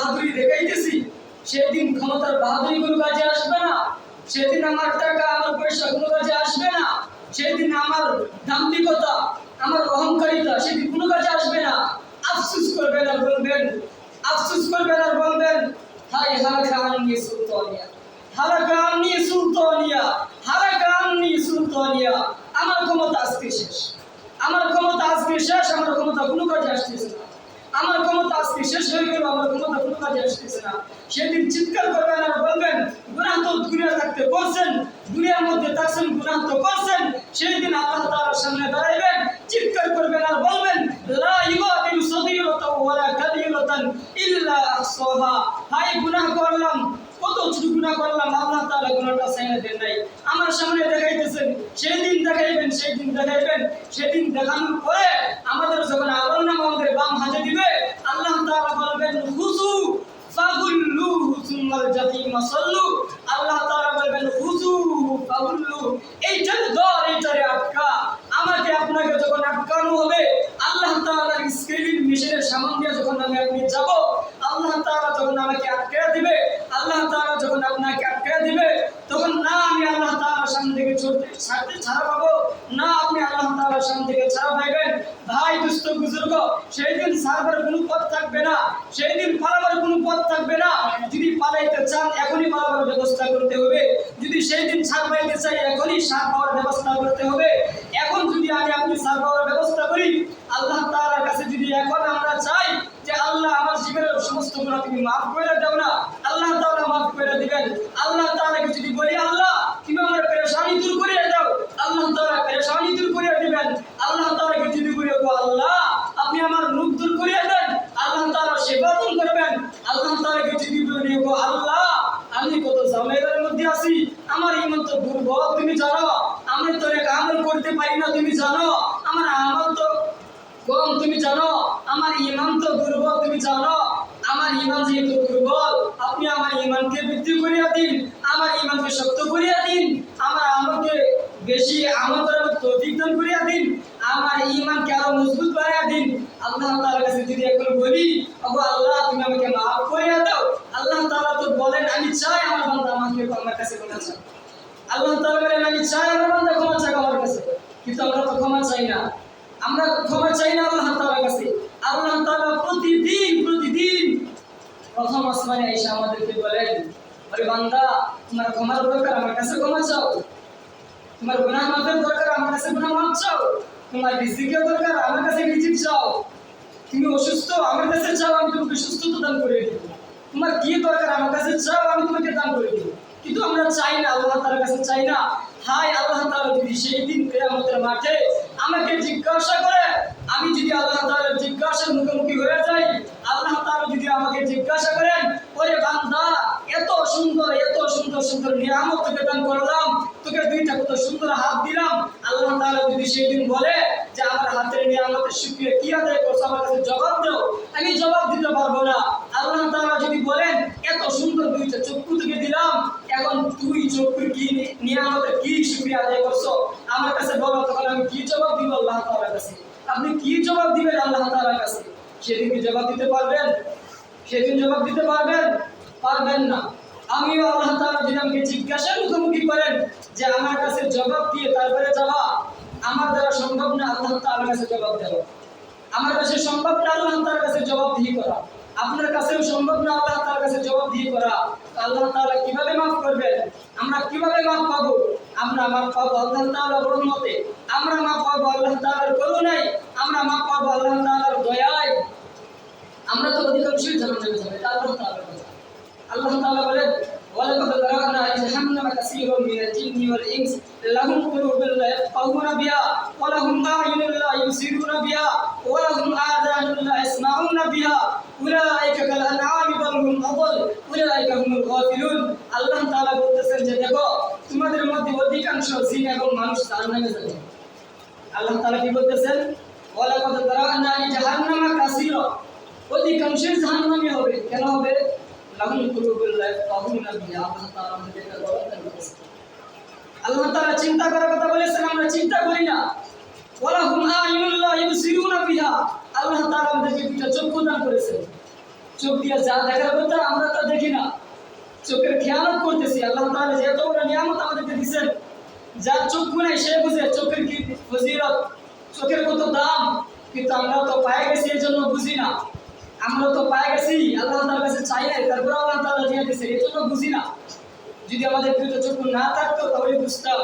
বাহাদুরি দেখাইতেছি, সেদিন ক্ষমতার বাহাদুরি কোনো কাজে আসবে না। সেদিন আমার টাকা, আমার পয়সা কোনো কাজে আসবে না। সেদিন আমার দাম্ভিকতা, আমার অহংকারিতা সেদিন কোনো কাজে আসবে না। আফসুস করবেন আর বলবেন, আফসুস করবেন আর বলবেন হাই হালাকা আননি সুলতানিয়া হালাকা আননি সুলতানিয়া হালাকা আননি সুলতানিয়া। আমার ক্ষমতা আজকে শেষ। আমার ক্ষমতা আজকে শেষ, আমার ক্ষমতা কোনো কাজে আসতেছে না। আমার ক্ষমতা আজকে শেষ হয়ে গেল, আমার ক্ষমতা কোনো কাজে আসতেছে না। সেদিন চিৎকার করবেন আর বলবেন গুনাহ তো দুনিয়া থাকতে করছেন দুনিয়ার মধ্যে থাকছেন গুনাহ তো করছেন। সেই দিন আল্লাহ তার সামনে দাঁড়াইবেন, চিৎকার করবেন আর বলবেন, লা ইউগাদিরু সগীরাতাও ওয়ালা কাবীরাতান ইল্লা আহসাহা। হাই গুনাহ করলাম। কত ছোট গুনাহ করলাম, আল্লাহ তাআলা গুনাহটা সাইনা দেন নাই। আমার সামনে দেখাইতেছেন সেই দিন দেখাইবেন সেই দিন দেখাইবেন, সেদিন দেখানোর পরে আমাদের যখন আমল নাম আমাদের বাম হাতে দিবে, আল্লাহ তাআলা বলবেন খুজু ফাগুল্লুহু সুম্মাল জাহিমা সাল্লু। আল্লাহ তাআলা বলবেন খুজু ফাগুল্লু। এইটার দর এইটারে আটকা আমাকে আপনাকে যখন আটকানো হবে আল্লাহ তাআলার স্ক্রিন মেশিনের সামান দিয়ে যখন আমি আপনি যাব আল্লাহ তাআলা যখন আমাকে আটকে দিবে আল্লাহ তাআলা যখন আপনাকে আটকে দিবে তখন না আমি আল্লাহ তাআলার ভাই, দুস্থ বুজুর্গ সেই দিন সারবার কোনো পথ থাকবে না। সেই দিন পালাবার পথ থাকবে না। যদি পালাইতে চান, এখনই পালাবার ব্যবস্থা করতে হবে। যদি সেই দিন ছাড় পাইতে চাই, এখনই সার পাওয়ার ব্যবস্থা করতে হবে এখন যদি আমি আপনি সার পাওয়ার ব্যবস্থা করি আল্লাহ তাআলার কাছে যদি এখন আমরা চাই যে আল্লাহ আমার জীবনের সমস্ত গুণা তুমি মাফ করে দাও না আল্লাহ তাআলা মাফ করে দিবেন আল্লাহ তাআলাকে যদি বলি আল্লাহ তুমি আমার পেরেশানি দূর করিয়ে দাও আল্লাহ তাআলা পেরেশানি দূর করিয়ে দিবেন আল্লাহ তাআলাকে যদি বলি ও আল্লাহ আপনি আমার রূপ দূর করিয়ে দেন আল্লাহ তাআলা সেবা দূর করবেন আল্লাহ তাআলাকে যদি বলি ও আল্লাহ আমি কত ঝামেলার মধ্যে আছি আমার ইমান তো দুর্বল তুমি জানো আমি তো এক আমল করতে পারি না তুমি জানো আমার আমল তো কম তুমি জানো, আমার ইমান তো দুর্বল, তুমি জানো, আমার ইমান যেহেতু দুর্বল, আপনি আমার ইমানকে বৃদ্ধি করিয়া দিন, আমার ইমানকে শক্ত করিয়া দিন, আমার আমলকে বেশি আমল করার তৌফিক দান করিয়া দিন, আমার ইমানকে আরও মজবুত বানাইয়া দিন। আল্লাহ তাআলার কাছে যদি এখন বলি আবু আল্লাহ, তুমি আমাকে মাফ করিয়া দাও। আল্লাহ তাআলা তো বলেন, আমি চাই আমার বান্দা আমাকে আমার কাছে ক্ষমা চাই আল্লাহ তাআলা বলেন, আমি চাই আমার বান্দা ক্ষমা চাই আমার কাছে। কিন্তু আমরা তো ক্ষমা চাই না। আমরা ক্ষমা চাই না আল্লাহ তাআলার কাছে। আল্লাহ তাআলা প্রতিদিন প্রতিদিন প্রথম আসমানে এসে আমাদেরকে বলেন আরে বান্দা, তোমার ক্ষমার দরকার আমার কাছে ক্ষমা চাও। তোমার গুনাহ মাফের দরকার আমার কাছে গুনাহ মাফ চাও। তোমার রিজিকের দরকার আমার কাছে রিজিক চাও। তুমি অসুস্থ, আমার কাছে চাও, আমি তোমাকে সুস্থতা দান করে দেব। তোমার কি দরকার আমার কাছে চাও, আমি তোমাকে দান করে দেব। কিন্তু আমরা চাই না, আল্লাহ তাআলার কাছে চাই না। হাই আল্লাহ তাআলা যদি সেই দিন কিয়ামতের মাঠে আমাকে জিজ্ঞাসা করে, আমি যদি আল্লাহ তাআলার জিজ্ঞাসার মুখোমুখি হয়ে যাই, আল্লাহ তাআলা যদি আমাকে জিজ্ঞাসা করেন, ওরে বান্দা, এত সুন্দর এত সুন্দর সুন্দর নিয়ামত তোকে দান করলাম, তোকে দুইটা কত সুন্দর হাত দিলাম। আল্লাহ তাআলা যদি সেই দিন বলে যে, আমার হাতের নিয়ামতের শুকরিয়া কি আদায় করছ? আমার কাছে জবাব দাও। আমি জবাব দিতে পারব না। আল্লাহ তাআলা যদি বলেন, এত সুন্দর দুইটা চক্ষু দিলাম এখন তুই চক্ষুর কি নিয়ামতের কি শুকরিয়া আদায় করছ? আমার কাছে বলো তখন আমি কি জবাব দিব আল্লাহ তাআলার কাছে? আপনি কি জবাব দিবেন আল্লাহ তাআলার কাছে? সেদিন কি জবাব দিতে পারবেন? সেদিন জবাব দিতে পারবেন? পারবেন না। আমিও আল্লাহ তাআলা যদি আমাকে জিজ্ঞাসার মুখোমুখি করেন যে আমার কাছে জবাব দিয়ে তারপরে যাওয়া আমার দ্বারা সম্ভব না আল্লাহ তাআলার কাছে জবাব দেওয়া। আমার কাছে সম্ভব না আল্লাহ তাআলার কাছে জবাব দিয়ে করা। আপনার কাছেও সম্ভব না আল্লাহ তাআলার কাছে জবাব দিয়ে করা আল্লাহ তাআলা কিভাবে মাফ করবেন আমরা কিভাবে মাফ পাবো আমরা মাফ পাবো আল্লাহ তাআলার রহমতে আমরা মাফ পাবো আল্লাহ তাআলার করুণায় আমরা মাফ পাবো আল্লাহ তাআলার দয়ায় আমরা তো অধিকাংশই জাহান্নামে যাবে এটা আল্লাহ তাআলার কথা আল্লাহ তাআলা বলেন ولقد ذرأنا لجهنم كثير من الجن والإنس لهم قلوب لا يفقهون بها ولهم أعين لا يبصرون بها ولهم آذان আল্লাহ তাআলা কি বলতেছেন? ওয়ালাকাদ দারানা লি জাহান্নামা কাসীরা। অধিকাংশের জাহান্নামী হবে। কেন হবে? লাহুম কুলুবুল লা ইয়াফকাহুনা বিহা। আল্লাহ তাআলা আমাদেরকে বলেন আল্লাহ তাআলা চিন্তা করার কথা বলেছেন, আমরা চিন্তা করি না। ওয়ালাহুম আয়ুনুল লা ইবসিরুনা বিহা। আল্লাহ তাআলা আমাদেরকে দুটো চক্ষু দান করেছেন। চোখ দিয়ে যা দেখার কথা আমরা তা দেখি না। চোখের খেয়ালত করতেছি। আল্লাহ তাআলা যে এত বড় নিয়ামত আমাদেরকে দিচ্ছেন যার চক্ষু নেই সে বুঝে চোখের কি ফজিলত, চোখের কত দাম, কিন্তু আমরা তো পায়ে গেছি এই জন্য বুঝি না। আমরা তো পায়ে গেছি, আল্লাহ তাআলার কাছে চাই নাই তারপরে আল্লাহ তাআলা দিয়ে দিয়েছে এই জন্য বুঝি না। যদি আমাদের দুটো চক্ষু না থাকতো, তাহলে বুঝতাম।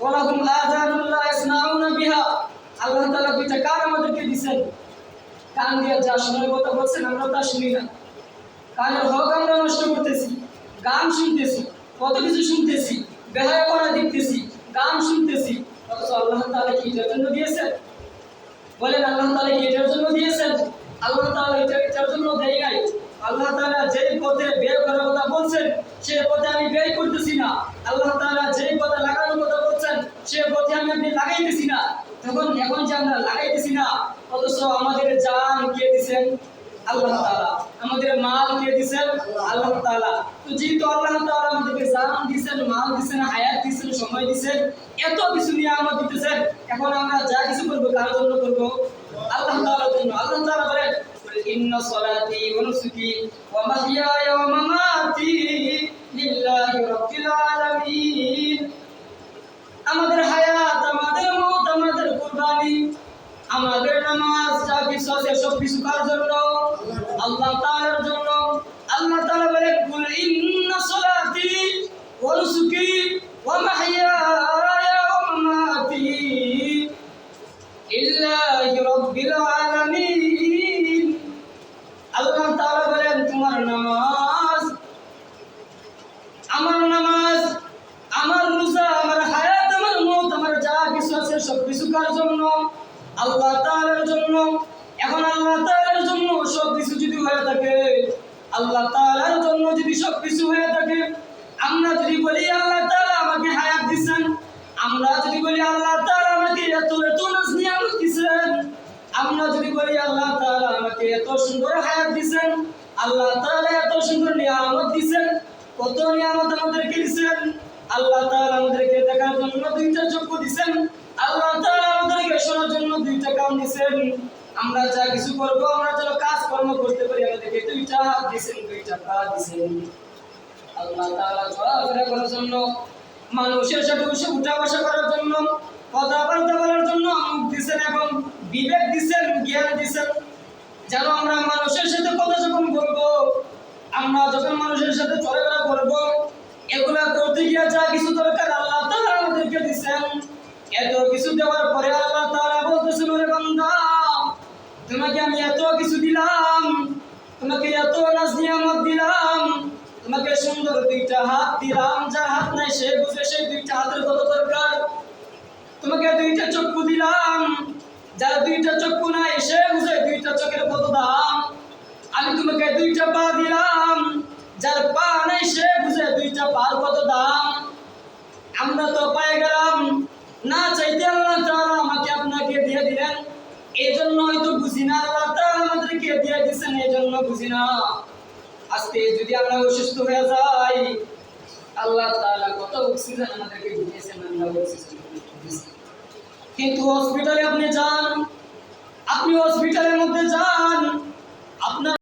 ওয়ালাহুম আযানুন লা ইয়াসমাউনা বিহা। আল্লাহ তাআলা দুইটা কান আমাদেরকে দিবেন কান দিয়ে যা শোনার কথা বলছেন, আমরা তা শুনি না। কানের হক আমরা নষ্ট করতেছি, গান শুনতেছি, কত কিছু শুনতেছি, বেহায়া করা দেখতেছি, গান শুনতেছি অথচ বলেন, আল্লাহ তাআলা কি এটার জন্য দিয়েছেন? আল্লাহ তাআলা এটা এটার জন্য দেয় নাই। আল্লাহ তাআলা যে পথে বের করার কথা বলছেন, সে পথে আমি বের করতেছি না। আল্লাহ তাআলা যে পথে লাগানোর কথা বলছেন, সে পথে আমি আপনি লাগাইতেছি না। তখন এখন যে আমরা লাগাইতেছি না, অথচ আমাদের জান কে দিছেন? আল্লাহ তাআলা। আমাদের মাল কে দিছেন আল্লাহ তাআলা। তো যেহেতু আল্লাহ তাআলা আমাদেরকে জান দিছেন, মাল দিছেন, হায়াত দিছেন, সময় দিছেন, এত কিছু নিয়ামত দিতেছেন, এখন আমরা যা কিছু করব কার জন্য করব আল্লাহ তাআলার জন্য। আল্লাহ তাআলা বলেন, ইন্না সলাতি ওয়া নুসুকি ওয়া মাহইয়ায়া ওয়া মামাতি। মাহইয়ায়া ওয়া মামাতি লিল্লাহি রাব্বিল আলামিন আল্লাহ তাআলা বলেন, তোমার নামাজ, আমার নামাজ, আমার রোজা, আমার হায়াত, আমার মত, আমার যা কিছু আছে সব কিছু কার জন্য? আল্লাহ তাআলার জন্য। এখন আল্লাহ তাআলার জন্য সব কিছু যদি হয়ে থাকে, আল্লাহ তাআলার জন্য যদি সব কিছু হয়ে আমরা যদি বলি আল্লাহ তাআলা আমাকে হায়াত দিচ্ছেন আমরা যদি বলি আল্লাহ তাআলা আমাকে এত এত নিয়ামত দিছেন, আমরা যদি বলি আল্লাহ তাআলা আমাকে এত সুন্দর হায়াত দিচ্ছেন আল্লাহ তাআলা এত সুন্দর নিয়ামত দিছেন, কত নিয়ামত আমাদেরকে দিছেন, আল্লাহ তাআলা আমাদেরকে দেখার জন্য দুইটা চক্ষু দিছেন, আল্লাহ তাআলা আমাদেরকে শোনার জন্য দুইটা কান দিছেন। আমরা যা কিছু করব, আমরা যেন কাজ কর্ম করতে পারি, আমাদেরকে দুইটা হাত দিছেন, দুইটা পা দিছেন। আল্লাহ তাআলা চলাফেরা করার জন্য মানুষের সাথে বসে উঠা বসা করার জন্য, কথাবার্তা বলার জন্য মুখ দিছেন এবং বিবেক দিছেন, জ্ঞান দিছেন। যেন আমরা মানুষের সাথে কথা যখন বলব, আমরা যখন মানুষের সাথে চলাফেরা করব, এগুলা করতে গিয়ে যা কিছু দরকার আল্লাহ তাআলা আমাদেরকে দিছেন। এত কিছু দেওয়ার পরে আল্লাহ তাআলা বলতেছেন, ওরে বান্দা, তোমাকে আমি এত কিছু দিলাম, তোমাকে এত নাজ নিয়ামত দিলাম তোমাকে সুন্দর দুইটা হাত দিলাম, যার হাত নাই সে বুঝে সেই দুইটা হাতের কত দরকার? তোমাকে দুইটা চক্ষু দিলাম, যার দুইটা চক্ষু নাই সে বুঝে দুইটা চোখের কত দাম? আমি তোমাকে দুইটা পা দিলাম, যার পা নাই সে বুঝে দুইটা পার কত দাম? আমরা তো পায়ে গেলাম, না চাইতে আল্লাহ তাআলা আমাকে আপনাকে দিয়ে দিলেন। এই জন্য হয়তো বুঝি না, আল্লাহ তাআলা আমাদেরকে দিয়ে দিয়েছেন এই জন্য বুঝি না। আজকে যদি আমরা অসুস্থ হয়ে যাই, আল্লাহ তাআলা কত অক্সিজেন আমাদেরকে দিয়েছেন, আমরা অক্সিজেন কিন্তু হসপিটালে আপনি যান, আপনি হসপিটালের মধ্যে যান, আপনার